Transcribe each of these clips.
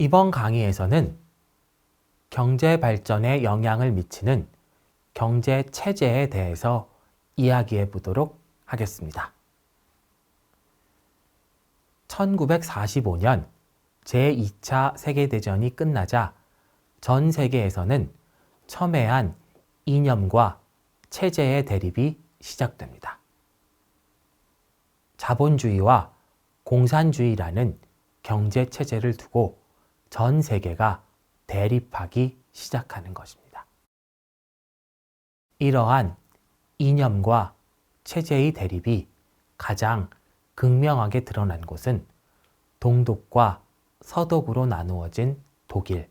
이번 강의에서는 경제 발전에 영향을 미치는 경제 체제에 대해서 이야기해 보도록 하겠습니다. 1945년 제2차 세계대전이 끝나자 전 세계에서는 첨예한 이념과 체제의 대립이 시작됩니다. 자본주의와 공산주의라는 경제 체제를 두고 전 세계가 대립하기 시작하는 것입니다. 이러한 이념과 체제의 대립이 가장 극명하게 드러난 곳은 동독과 서독으로 나누어진 독일,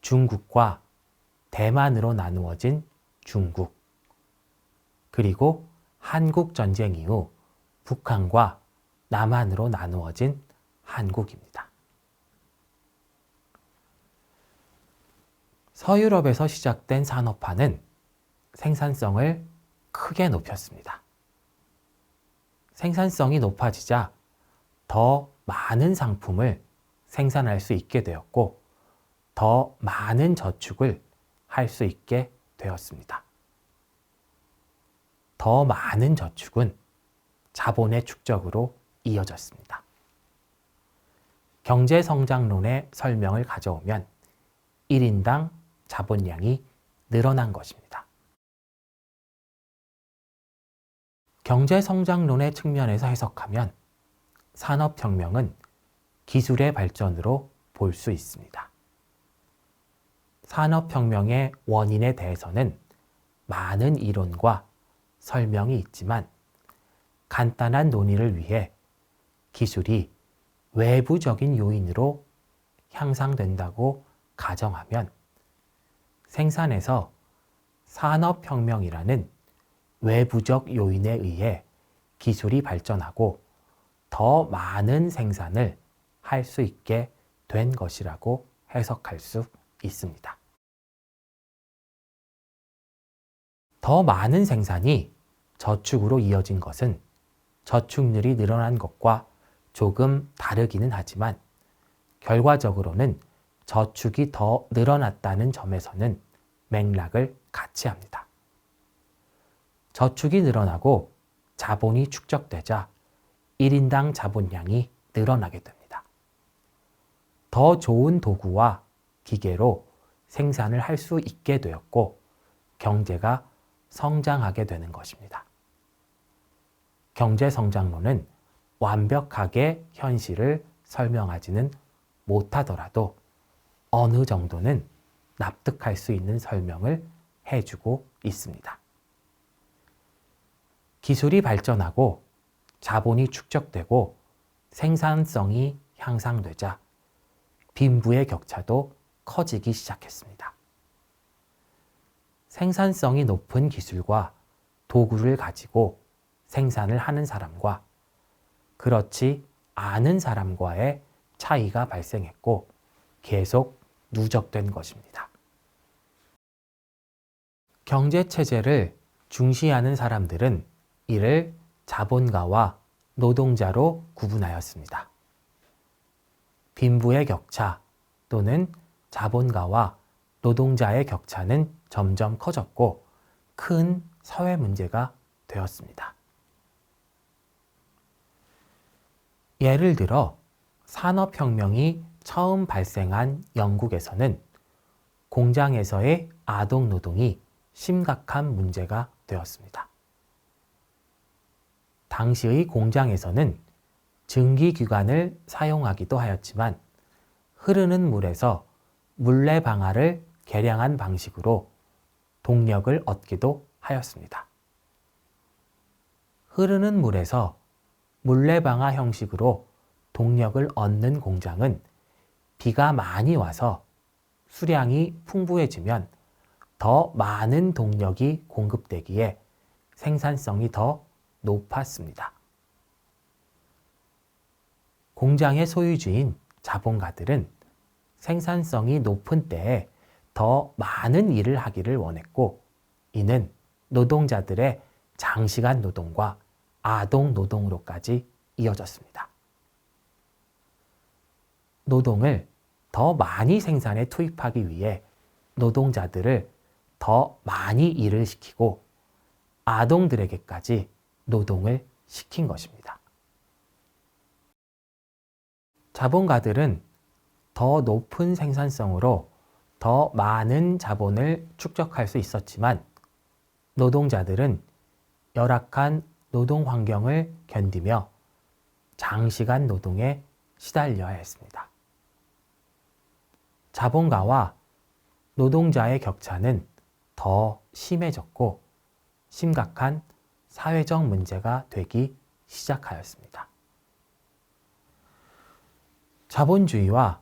중국과 대만으로 나누어진 중국, 그리고 한국 전쟁 이후 북한과 남한으로 나누어진 한국입니다. 서유럽에서 시작된 산업화는 생산성을 크게 높였습니다. 생산성이 높아지자 더 많은 상품을 생산할 수 있게 되었고, 더 많은 저축을 할 수 있게 되었습니다. 더 많은 저축은 자본의 축적으로 이어졌습니다. 경제 성장론의 설명을 가져오면 1인당 자본량이 늘어난 것입니다. 경제 성장론의 측면에서 해석하면 산업혁명은 기술의 발전으로 볼 수 있습니다. 산업혁명의 원인에 대해서는 많은 이론과 설명이 있지만 간단한 논의를 위해 기술이 외부적인 요인으로 향상된다고 가정하면 생산에서 산업혁명이라는 외부적 요인에 의해 기술이 발전하고 더 많은 생산을 할 수 있게 된 것이라고 해석할 수 있습니다. 더 많은 생산이 저축으로 이어진 것은 저축률이 늘어난 것과 조금 다르기는 하지만 결과적으로는 저축이 더 늘어났다는 점에서는 맥락을 같이 합니다. 저축이 늘어나고 자본이 축적되자 1인당 자본량이 늘어나게 됩니다. 더 좋은 도구와 기계로 생산을 할 수 있게 되었고 경제가 성장하게 되는 것입니다. 경제 성장론은 완벽하게 현실을 설명하지는 못하더라도 어느 정도는 납득할 수 있는 설명을 해주고 있습니다. 기술이 발전하고 자본이 축적되고 생산성이 향상되자 빈부의 격차도 커지기 시작했습니다. 생산성이 높은 기술과 도구를 가지고 생산을 하는 사람과 그렇지 않은 사람과의 차이가 발생했고 계속 누적된 것입니다. 경제 체제를 중시하는 사람들은 이를 자본가와 노동자로 구분하였습니다. 빈부의 격차 또는 자본가와 노동자의 격차는 점점 커졌고 큰 사회 문제가 되었습니다. 예를 들어 산업혁명이 처음 발생한 영국에서는 공장에서의 아동 노동이 심각한 문제가 되었습니다. 당시의 공장에서는 증기기관을 사용하기도 하였지만 흐르는 물에서 물레 방아를 개량한 방식으로 동력을 얻기도 하였습니다. 흐르는 물에서 물레방아 형식으로 동력을 얻는 공장은 비가 많이 와서 수량이 풍부해지면 더 많은 동력이 공급되기에 생산성이 더 높았습니다. 공장의 소유주인 자본가들은 생산성이 높은 때에 더 많은 일을 하기를 원했고 이는 노동자들의 장시간 노동과 아동 노동으로까지 이어졌습니다. 노동을 더 많이 생산에 투입하기 위해 노동자들을 더 많이 일을 시키고 아동들에게까지 노동을 시킨 것입니다. 자본가들은 더 높은 생산성으로 더 많은 자본을 축적할 수 있었지만 노동자들은 열악한 노동 환경을 견디며 장시간 노동에 시달려야 했습니다. 자본가와 노동자의 격차는 더 심해졌고 심각한 사회적 문제가 되기 시작하였습니다. 자본주의와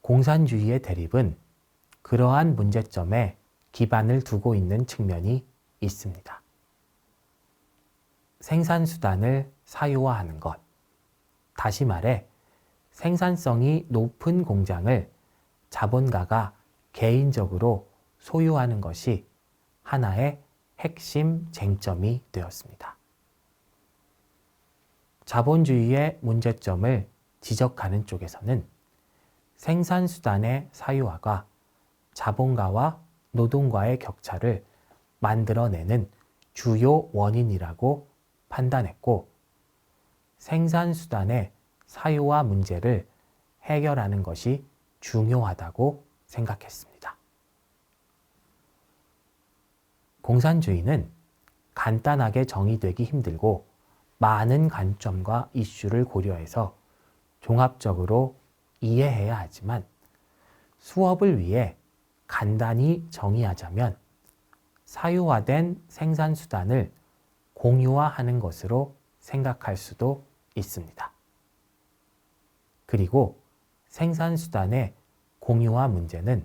공산주의의 대립은 그러한 문제점에 기반을 두고 있는 측면이 있습니다. 생산수단을 사유화하는 것. 다시 말해, 생산성이 높은 공장을 자본가가 개인적으로 소유하는 것이 하나의 핵심 쟁점이 되었습니다. 자본주의의 문제점을 지적하는 쪽에서는 생산수단의 사유화가 자본가와 노동과의 격차를 만들어내는 주요 원인이라고 판단했고 생산수단의 사유화 문제를 해결하는 것이 중요하다고 생각했습니다. 공산주의는 간단하게 정의되기 힘들고 많은 관점과 이슈를 고려해서 종합적으로 이해해야 하지만 수업을 위해 간단히 정의하자면 사유화된 생산수단을 공유화하는 것으로 생각할 수도 있습니다. 그리고 생산수단의 공유화 문제는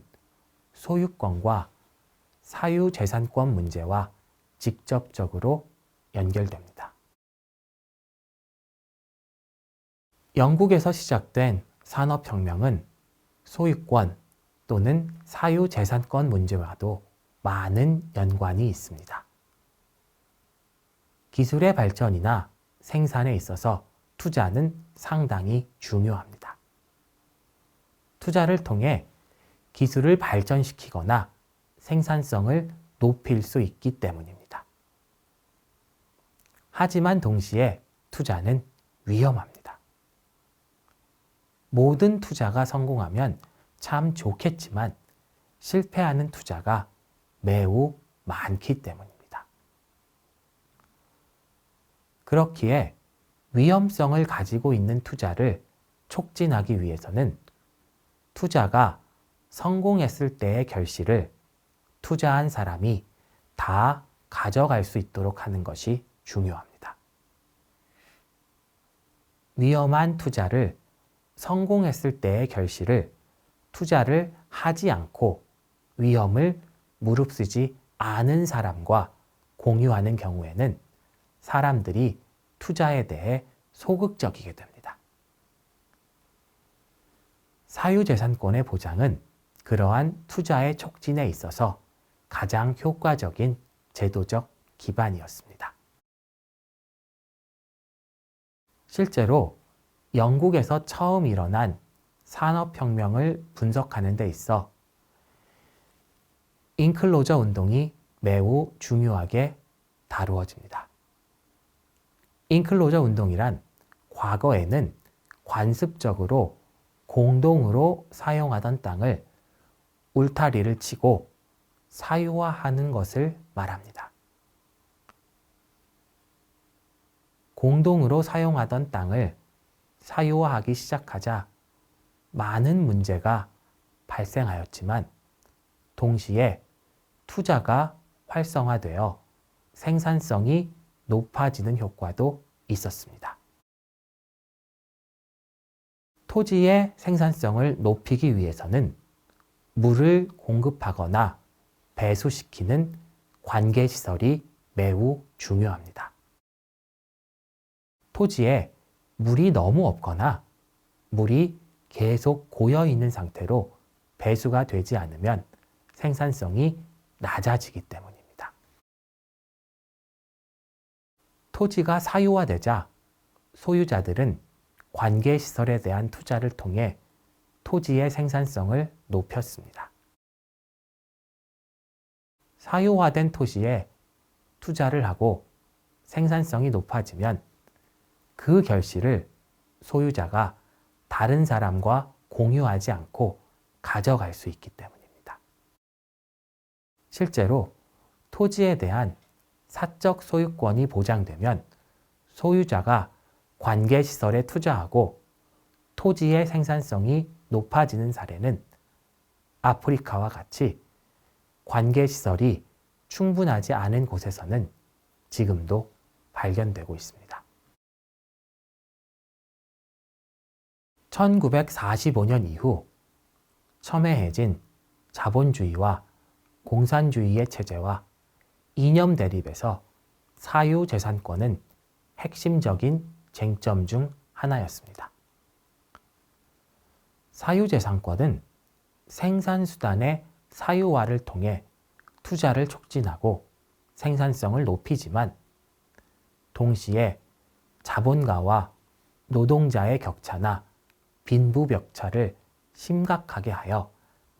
소유권과 사유재산권 문제와 직접적으로 연결됩니다. 영국에서 시작된 산업혁명은 소유권 또는 사유재산권 문제와도 많은 연관이 있습니다. 기술의 발전이나 생산에 있어서 투자는 상당히 중요합니다. 투자를 통해 기술을 발전시키거나 생산성을 높일 수 있기 때문입니다. 하지만 동시에 투자는 위험합니다. 모든 투자가 성공하면 참 좋겠지만 실패하는 투자가 매우 많기 때문입니다. 그렇기에 위험성을 가지고 있는 투자를 촉진하기 위해서는 투자가 성공했을 때의 결실을 투자한 사람이 다 가져갈 수 있도록 하는 것이 중요합니다. 위험한 투자를 성공했을 때의 결실을 투자를 하지 않고 위험을 무릅쓰지 않은 사람과 공유하는 경우에는 사람들이 투자에 대해 소극적이게 됩니다. 사유재산권의 보장은 그러한 투자의 촉진에 있어서 가장 효과적인 제도적 기반이었습니다. 실제로 영국에서 처음 일어난 산업혁명을 분석하는 데 있어 인클로저 운동이 매우 중요하게 다루어집니다. 인클로저 운동이란 과거에는 관습적으로 공동으로 사용하던 땅을 울타리를 치고 사유화하는 것을 말합니다. 공동으로 사용하던 땅을 사유화하기 시작하자 많은 문제가 발생하였지만 동시에 투자가 활성화되어 생산성이 높아지는 효과도 있었습니다. 토지의 생산성을 높이기 위해서는 물을 공급하거나 배수시키는 관계시설이 매우 중요합니다. 토지에 물이 너무 없거나 물이 계속 고여 있는 상태로 배수가 되지 않으면 생산성이 낮아지기 때문입니다. 토지가 사유화되자 소유자들은 관계 시설에 대한 투자를 통해 토지의 생산성을 높였습니다. 사유화된 토지에 투자를 하고 생산성이 높아지면 그 결실을 소유자가 다른 사람과 공유하지 않고 가져갈 수 있기 때문입니다. 실제로 토지에 대한 사적 소유권이 보장되면 소유자가 관계시설에 투자하고 토지의 생산성이 높아지는 사례는 아프리카와 같이 관계시설이 충분하지 않은 곳에서는 지금도 발견되고 있습니다. 1945년 이후 첨예해진 자본주의와 공산주의의 체제와 이념 대립에서 사유재산권은 핵심적인 쟁점 중 하나였습니다. 사유재산권은 생산수단의 사유화를 통해 투자를 촉진하고 생산성을 높이지만 동시에 자본가와 노동자의 격차나 빈부격차를 심각하게 하여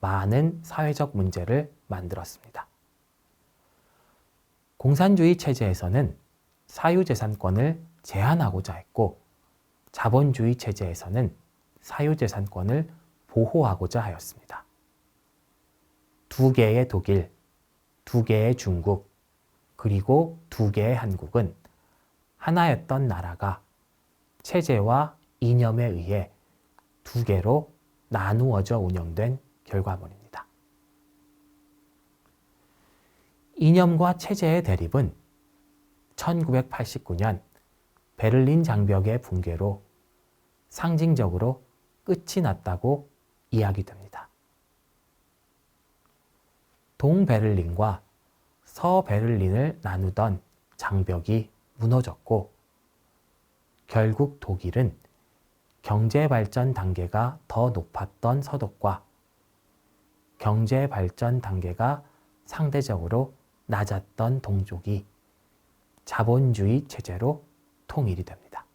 많은 사회적 문제를 만들었습니다. 공산주의 체제에서는 사유재산권을 제한하고자 했고 자본주의 체제에서는 사유재산권을 보호하고자 하였습니다. 두 개의 독일, 두 개의 중국, 그리고 두 개의 한국은 하나였던 나라가 체제와 이념에 의해 두 개로 나누어져 운영된 결과물입니다. 이념과 체제의 대립은 1989년 베를린 장벽의 붕괴로 상징적으로 끝이 났다고 이야기됩니다. 동베를린과 서베를린을 나누던 장벽이 무너졌고 결국 독일은 경제 발전 단계가 더 높았던 서독과 경제 발전 단계가 상대적으로 낮았던 동족이 자본주의 체제로 통일이 됩니다.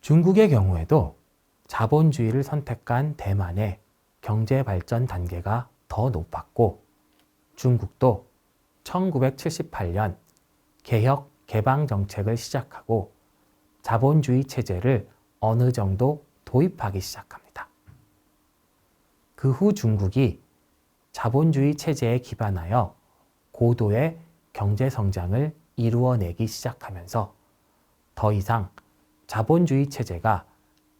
중국의 경우에도 자본주의를 선택한 대만의 경제 발전 단계가 더 높았고 중국도 1978년 개혁 개방 정책을 시작하고 자본주의 체제를 어느 정도 도입하기 시작합니다. 그 후 중국이 자본주의 체제에 기반하여 고도의 경제 성장을 이루어내기 시작하면서 더 이상 자본주의 체제가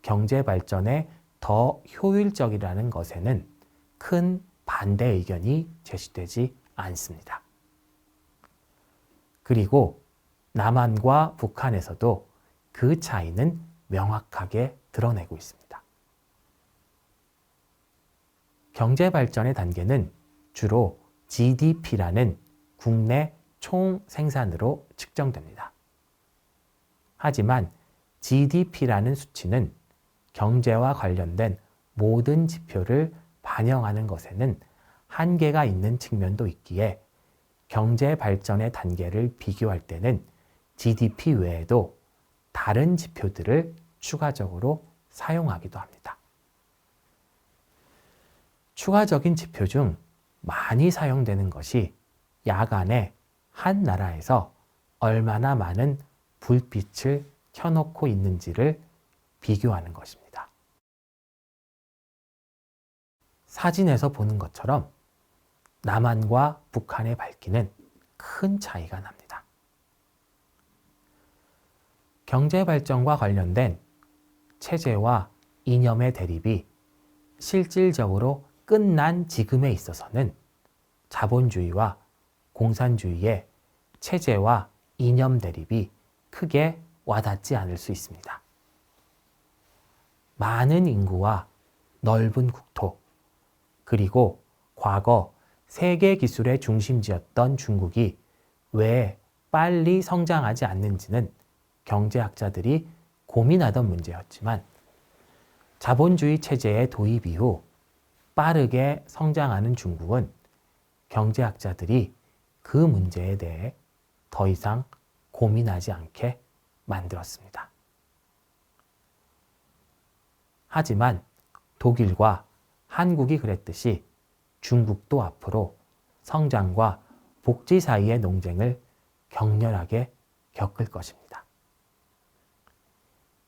경제 발전에 더 효율적이라는 것에는 큰 반대 의견이 제시되지 않습니다. 그리고 남한과 북한에서도 그 차이는 명확하게 드러내고 있습니다. 경제 발전의 단계는 주로 GDP라는 국내 총 생산으로 측정됩니다. 하지만 GDP라는 수치는 경제와 관련된 모든 지표를 반영하는 것에는 한계가 있는 측면도 있기에 경제 발전의 단계를 비교할 때는 GDP 외에도 다른 지표들을 추가적으로 사용하기도 합니다. 추가적인 지표 중 많이 사용되는 것이 야간에 한 나라에서 얼마나 많은 불빛을 켜놓고 있는지를 비교하는 것입니다. 사진에서 보는 것처럼 남한과 북한의 밝기는 큰 차이가 납니다. 경제 발전과 관련된 체제와 이념의 대립이 실질적으로 끝난 지금에 있어서는 자본주의와 공산주의의 체제와 이념 대립이 크게 와닿지 않을 수 있습니다. 많은 인구와 넓은 국토, 그리고 과거 세계 기술의 중심지였던 중국이 왜 빨리 성장하지 않는지는 경제학자들이 고민하던 문제였지만 자본주의 체제의 도입 이후 빠르게 성장하는 중국은 경제학자들이 그 문제에 대해 더 이상 고민하지 않게 만들었습니다. 하지만 독일과 한국이 그랬듯이 중국도 앞으로 성장과 복지 사이의 논쟁을 격렬하게 겪을 것입니다.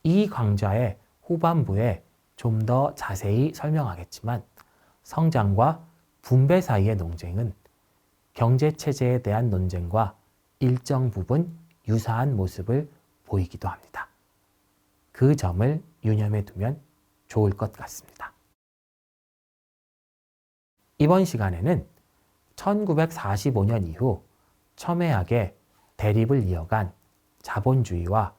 이 강좌의 후반부에 좀 더 자세히 설명하겠지만 성장과 분배 사이의 논쟁은 경제 체제에 대한 논쟁과 일정 부분 유사한 모습을 보이기도 합니다. 그 점을 유념해 두면 좋을 것 같습니다. 이번 시간에는 1945년 이후 첨예하게 대립을 이어간 자본주의와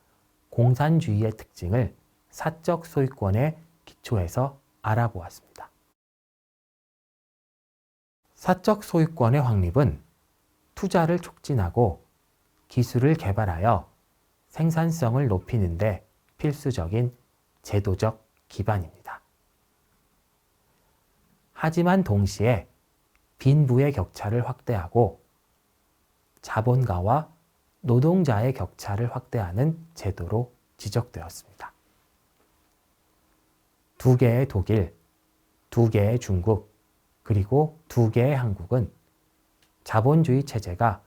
공산주의의 특징을 사적 소유권의 기초에서 알아보았습니다. 사적 소유권의 확립은 투자를 촉진하고 기술을 개발하여 생산성을 높이는데 필수적인 제도적 기반입니다. 하지만 동시에 빈부의 격차를 확대하고 자본가와 노동자의 격차를 확대하는 제도로 지적되었습니다. 두 개의 독일, 두 개의 중국, 그리고 두 개의 한국은 자본주의 체제가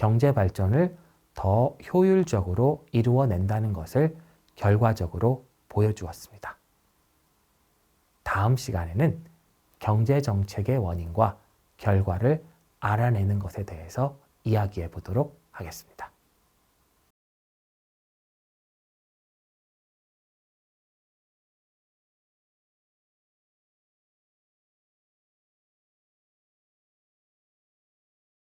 경제 발전을 더 효율적으로 이루어낸다는 것을 결과적으로 보여주었습니다. 다음 시간에는 경제 정책의 원인과 결과를 알아내는 것에 대해서 이야기해 보도록 하겠습니다.